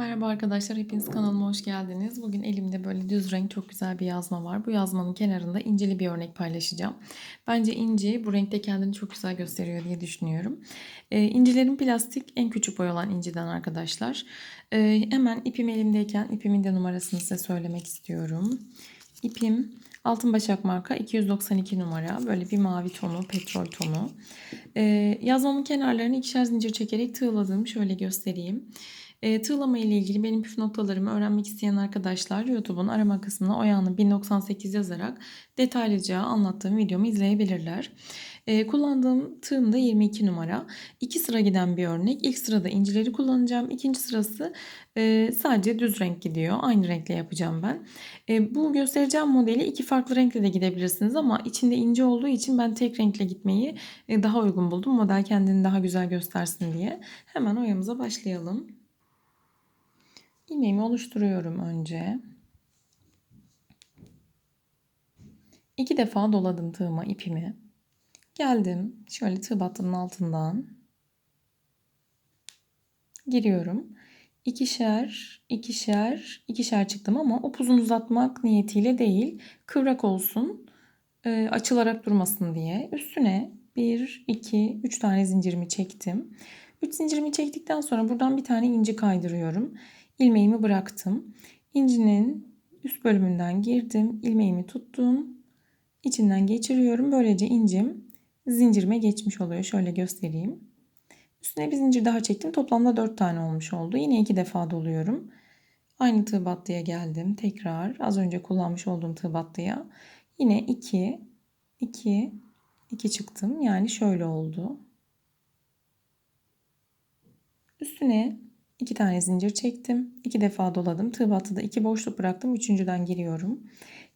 Merhaba arkadaşlar, hepiniz kanalıma hoş geldiniz. Bugün elimde böyle düz renk çok güzel bir yazma var. Bu yazmanın kenarında inceli bir örnek paylaşacağım. Bence inci bu renkte kendini çok güzel gösteriyor diye düşünüyorum. Ee, incilerin plastik en küçük boy olan inciden arkadaşlar. Ee, hemen ipim elimdeyken ipimin de numarasını size söylemek istiyorum. İpim Altın Başak marka 292 numara. Böyle bir mavi tonu, petrol tonu. Ee, yazmamın kenarlarını ikişer zincir çekerek tığladım. Şöyle göstereyim. E, tığlama ile ilgili benim püf noktalarımı öğrenmek isteyen arkadaşlar YouTube'un arama kısmına Oya'nın 1098 yazarak detaylıca anlattığım videomu izleyebilirler. E, kullandığım tığım da 22 numara. İki sıra giden bir örnek. İlk sırada incileri kullanacağım. İkinci sırası e, sadece düz renk gidiyor. Aynı renkle yapacağım ben. E, bu göstereceğim modeli iki farklı renkle de gidebilirsiniz ama içinde ince olduğu için ben tek renkle gitmeyi e, daha uygun buldum. Model kendini daha güzel göstersin diye. Hemen oyamıza başlayalım. İlmeğimi oluşturuyorum önce. İki defa doladım tığıma ipimi. Geldim. Şöyle tığ battının altından giriyorum. İkişer, ikişer, ikişer çıktım ama upuzun uzatmak niyetiyle değil. Kıvrak olsun, e, açılarak durmasın diye. Üstüne 1, 2, 3 tane zincirimi çektim. 3 zincirimi çektikten sonra buradan bir tane inci kaydırıyorum ilmeğimi bıraktım. İncinin üst bölümünden girdim. ilmeğimi tuttum. İçinden geçiriyorum. Böylece incim zincirime geçmiş oluyor. Şöyle göstereyim. Üstüne bir zincir daha çektim. Toplamda 4 tane olmuş oldu. Yine iki defa doluyorum. Aynı tığ battıya geldim. Tekrar az önce kullanmış olduğum tığ battıya. Yine 2 2 2 çıktım. Yani şöyle oldu. Üstüne 2 tane zincir çektim. 2 defa doladım. Tığ battıda 2 boşluk bıraktım. Üçüncüden giriyorum.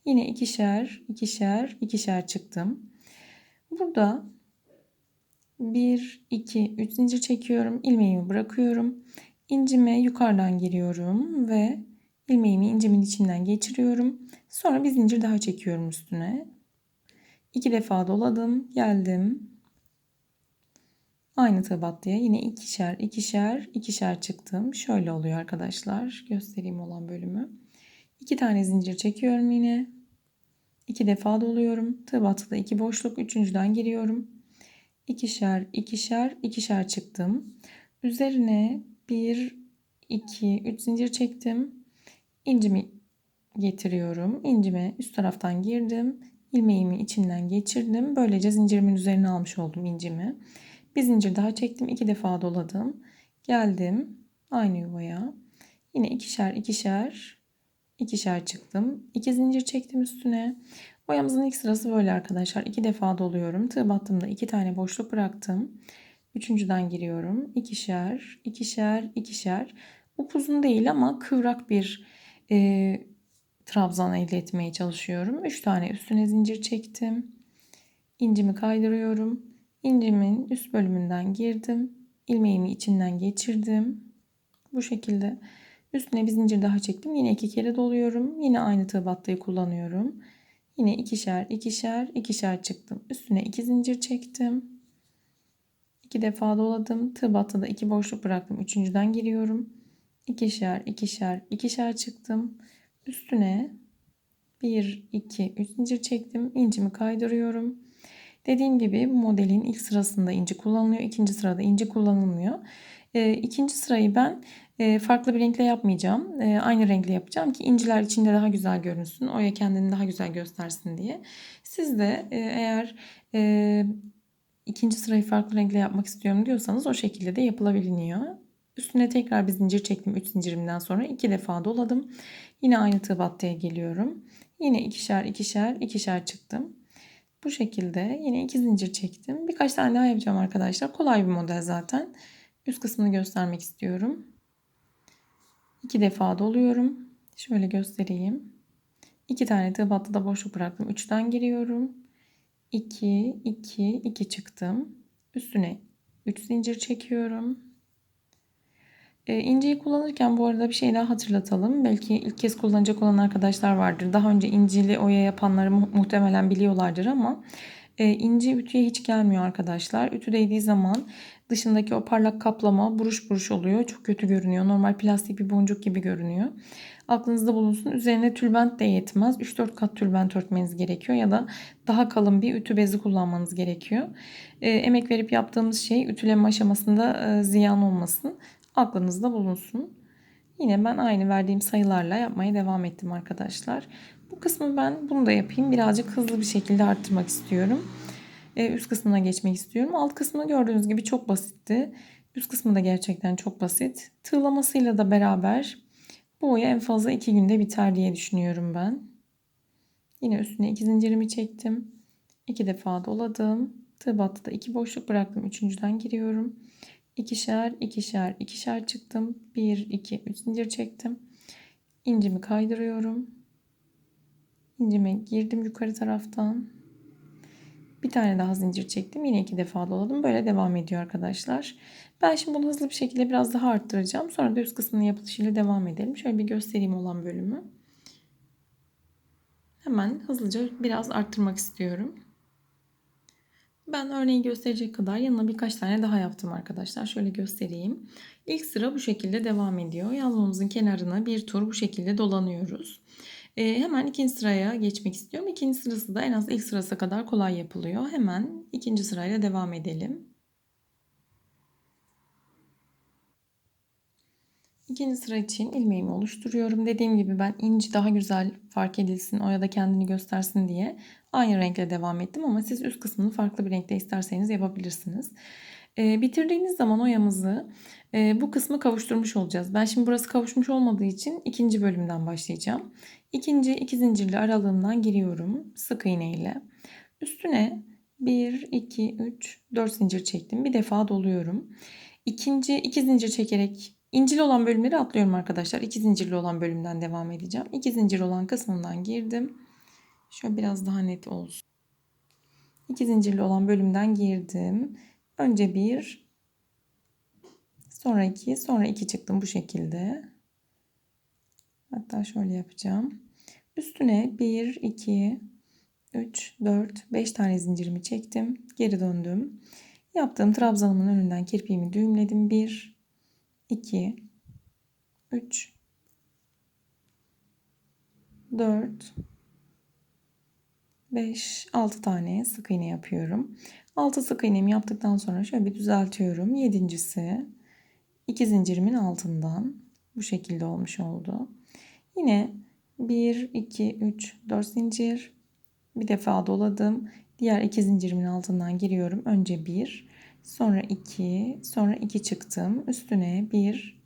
Yine ikişer, ikişer, ikişer çıktım. Burada 1, 2, 3 zincir çekiyorum. ilmeğimi bırakıyorum. İncime yukarıdan giriyorum ve ilmeğimi incimin içinden geçiriyorum. Sonra bir zincir daha çekiyorum üstüne. 2 defa doladım. Geldim. Aynı tabatlıya yine ikişer ikişer ikişer çıktım. Şöyle oluyor arkadaşlar. Göstereyim olan bölümü. İki tane zincir çekiyorum yine. İki defa doluyorum. Tığ iki boşluk. Üçüncüden giriyorum. İkişer ikişer ikişer çıktım. Üzerine bir iki üç zincir çektim. İncimi getiriyorum. İncime üst taraftan girdim. ilmeğimi içinden geçirdim. Böylece zincirimin üzerine almış oldum incimi. Bir zincir daha çektim. iki defa doladım. Geldim aynı yuvaya. Yine ikişer ikişer ikişer çıktım. İki zincir çektim üstüne. Boyamızın ilk sırası böyle arkadaşlar. İki defa doluyorum. Tığ battığımda iki tane boşluk bıraktım. Üçüncüden giriyorum. İkişer, ikişer, ikişer. Upuzun değil ama kıvrak bir e, trabzan elde etmeye çalışıyorum. Üç tane üstüne zincir çektim. İncimi kaydırıyorum. İncimin üst bölümünden girdim. ilmeğimi içinden geçirdim. Bu şekilde üstüne bir zincir daha çektim. Yine iki kere doluyorum. Yine aynı tığ kullanıyorum. Yine ikişer, ikişer, ikişer çıktım. Üstüne iki zincir çektim. İki defa doladım. Tığ battıda iki boşluk bıraktım. Üçüncüden giriyorum. İkişer, ikişer, ikişer çıktım. Üstüne bir, iki, üç zincir çektim. İncimi kaydırıyorum. Dediğim gibi bu modelin ilk sırasında inci kullanılıyor. ikinci sırada inci kullanılmıyor. E, ikinci sırayı ben e, farklı bir renkle yapmayacağım. E, aynı renkle yapacağım ki inciler içinde daha güzel görünsün. Oya kendini daha güzel göstersin diye. Siz de e, eğer e, ikinci sırayı farklı renkle yapmak istiyorum diyorsanız o şekilde de yapılabiliyor. Üstüne tekrar bir zincir çektim 3 zincirimden sonra iki defa doladım. Yine aynı tığ battıya geliyorum. Yine ikişer ikişer ikişer çıktım. Bu şekilde yine iki zincir çektim. Birkaç tane daha yapacağım arkadaşlar. Kolay bir model zaten. Üst kısmını göstermek istiyorum. İki defa doluyorum. Şöyle göstereyim. İki tane tığ battıda boşluk bıraktım. Üçten giriyorum. 2, 2, 2 çıktım. Üstüne 3 zincir çekiyorum. E, kullanırken bu arada bir şey daha hatırlatalım. Belki ilk kez kullanacak olan arkadaşlar vardır. Daha önce incili oya yapanları mu- muhtemelen biliyorlardır ama E, inci ütüye hiç gelmiyor arkadaşlar. Ütü değdiği zaman dışındaki o parlak kaplama buruş buruş oluyor. Çok kötü görünüyor. Normal plastik bir boncuk gibi görünüyor. Aklınızda bulunsun. Üzerine tülbent de yetmez. 3-4 kat tülbent örtmeniz gerekiyor ya da daha kalın bir ütü bezi kullanmanız gerekiyor. E, emek verip yaptığımız şey ütüleme aşamasında e, ziyan olmasın. Aklınızda bulunsun. Yine ben aynı verdiğim sayılarla yapmaya devam ettim arkadaşlar. Bu kısmı ben bunu da yapayım. Birazcık hızlı bir şekilde arttırmak istiyorum. Ee, üst kısmına geçmek istiyorum. Alt kısmı gördüğünüz gibi çok basitti. Üst kısmı da gerçekten çok basit. Tığlamasıyla da beraber bu oya en fazla iki günde biter diye düşünüyorum ben. Yine üstüne iki zincirimi çektim. İki defa doladım. Tığ battıda iki boşluk bıraktım. Üçüncüden giriyorum. İkişer, ikişer, ikişer çıktım. Bir, iki, üç zincir çektim. İncimi kaydırıyorum. İncime girdim yukarı taraftan. Bir tane daha zincir çektim. Yine iki defa doladım. Böyle devam ediyor arkadaşlar. Ben şimdi bunu hızlı bir şekilde biraz daha arttıracağım. Sonra da üst kısmının yapılışıyla devam edelim. Şöyle bir göstereyim olan bölümü. Hemen hızlıca biraz arttırmak istiyorum. Ben örneği gösterecek kadar yanına birkaç tane daha yaptım arkadaşlar. Şöyle göstereyim. İlk sıra bu şekilde devam ediyor. Yazmamızın kenarına bir tur bu şekilde dolanıyoruz. Ee, hemen ikinci sıraya geçmek istiyorum. İkinci sırası da en az ilk sırası kadar kolay yapılıyor. Hemen ikinci sırayla devam edelim. İkinci sıra için ilmeğimi oluşturuyorum. Dediğim gibi ben inci daha güzel fark edilsin, o ya da kendini göstersin diye aynı renkle devam ettim. Ama siz üst kısmını farklı bir renkte isterseniz yapabilirsiniz. Ee, bitirdiğiniz zaman oyamızı e, bu kısmı kavuşturmuş olacağız. Ben şimdi burası kavuşmuş olmadığı için ikinci bölümden başlayacağım. İkinci iki zincirli aralığından giriyorum sık iğne ile. Üstüne 1, 2, 3, 4 zincir çektim. Bir defa doluyorum. İkinci iki zincir çekerek İncili olan bölümleri atlıyorum arkadaşlar. İki zincirli olan bölümden devam edeceğim. İki zincir olan kısmından girdim. Şöyle biraz daha net olsun. İki zincirli olan bölümden girdim. Önce bir, sonra iki, sonra iki çıktım bu şekilde. Hatta şöyle yapacağım. Üstüne 1, 2, 3, 4, 5 tane zincirimi çektim. Geri döndüm. Yaptığım trabzanımın önünden kirpiğimi düğümledim. 1, 2 3 4 5 6 tane sık iğne yapıyorum. 6 sık iğnemi yaptıktan sonra şöyle bir düzeltiyorum. Yedincisi iki zincirimin altından bu şekilde olmuş oldu. Yine 1 2 3 4 zincir bir defa doladım. Diğer iki zincirimin altından giriyorum. Önce 1 Sonra 2, sonra 2 çıktım. Üstüne 1,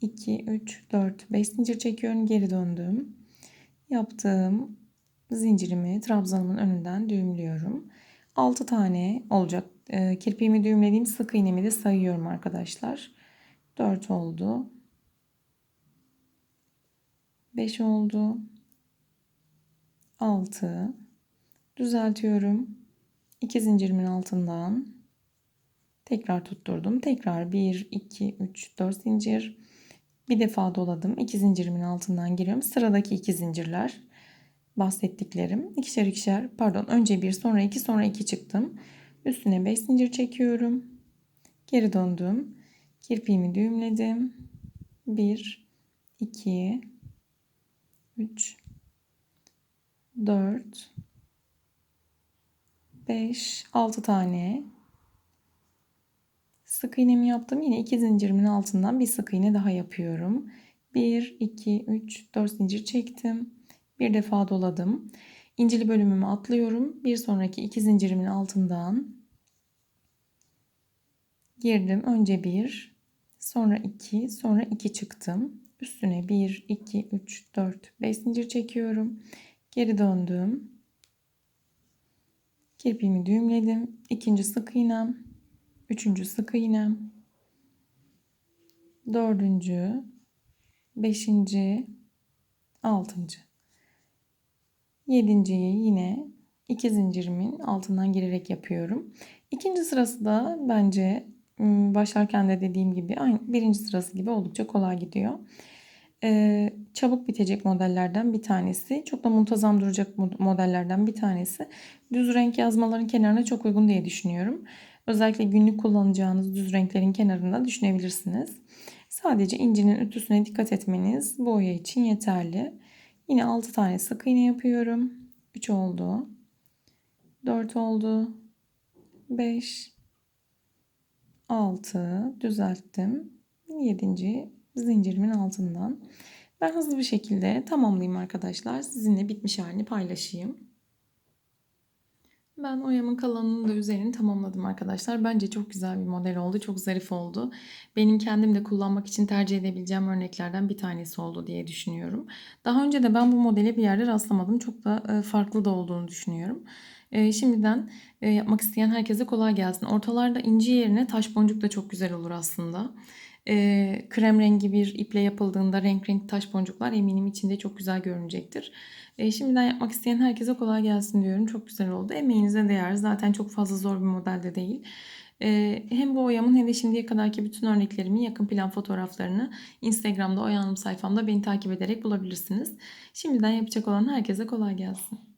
2, 3, 4, 5 zincir çekiyorum. Geri döndüm. Yaptığım zincirimi trabzanımın önünden düğümlüyorum. 6 tane olacak. E, kirpiğimi düğümlediğim sık iğnemi de sayıyorum arkadaşlar. 4 oldu. 5 oldu. 6 düzeltiyorum. 2 zincirimin altından Tekrar tutturdum. Tekrar 1, 2, 3, 4 zincir. Bir defa doladım. 2 zincirimin altından giriyorum. Sıradaki 2 zincirler bahsettiklerim. İkişer ikişer pardon önce 1 sonra 2 sonra 2 çıktım. Üstüne 5 zincir çekiyorum. Geri döndüm. Kirpiğimi düğümledim. 1, 2, 3, 4, 5, 6 tane Sık iğnemi yaptım. Yine iki zincirimin altından bir sık iğne daha yapıyorum. 1, 2, 3, 4 zincir çektim. Bir defa doladım. İncili bölümümü atlıyorum. Bir sonraki iki zincirimin altından girdim. Önce 1, sonra 2, sonra 2 çıktım. Üstüne 1, 2, 3, 4, 5 zincir çekiyorum. Geri döndüm. Kirpiğimi düğümledim. İkinci sık iğnem Üçüncü sık iğnem. Dördüncü. Beşinci. Altıncı. Yedinciyi yine iki zincirimin altından girerek yapıyorum. İkinci sırası da bence başlarken de dediğim gibi aynı birinci sırası gibi oldukça kolay gidiyor. e, çabuk bitecek modellerden bir tanesi. Çok da muntazam duracak mod- modellerden bir tanesi. Düz renk yazmaların kenarına çok uygun diye düşünüyorum. Özellikle günlük kullanacağınız düz renklerin kenarında düşünebilirsiniz. Sadece incinin ütüsüne dikkat etmeniz bu oya için yeterli. Yine 6 tane sık iğne yapıyorum. 3 oldu. 4 oldu. 5 6 düzelttim. 7. zincirimin altından. Ben hızlı bir şekilde tamamlayayım arkadaşlar. Sizinle bitmiş halini paylaşayım. Ben oyamın kalanını da üzerini tamamladım arkadaşlar. Bence çok güzel bir model oldu. Çok zarif oldu. Benim kendim de kullanmak için tercih edebileceğim örneklerden bir tanesi oldu diye düşünüyorum. Daha önce de ben bu modele bir yerde rastlamadım. Çok da e, farklı da olduğunu düşünüyorum. E, şimdiden e, yapmak isteyen herkese kolay gelsin. Ortalarda inci yerine taş boncuk da çok güzel olur aslında. E, krem rengi bir iple yapıldığında renk renk taş boncuklar eminim içinde çok güzel görünecektir. E, şimdiden yapmak isteyen herkese kolay gelsin diyorum. Çok güzel oldu. Emeğinize değer. Zaten çok fazla zor bir modelde değil. E, hem bu oyamın hem de şimdiye kadarki bütün örneklerimin yakın plan fotoğraflarını Instagram'da Oya Hanım sayfamda beni takip ederek bulabilirsiniz. Şimdiden yapacak olan herkese kolay gelsin.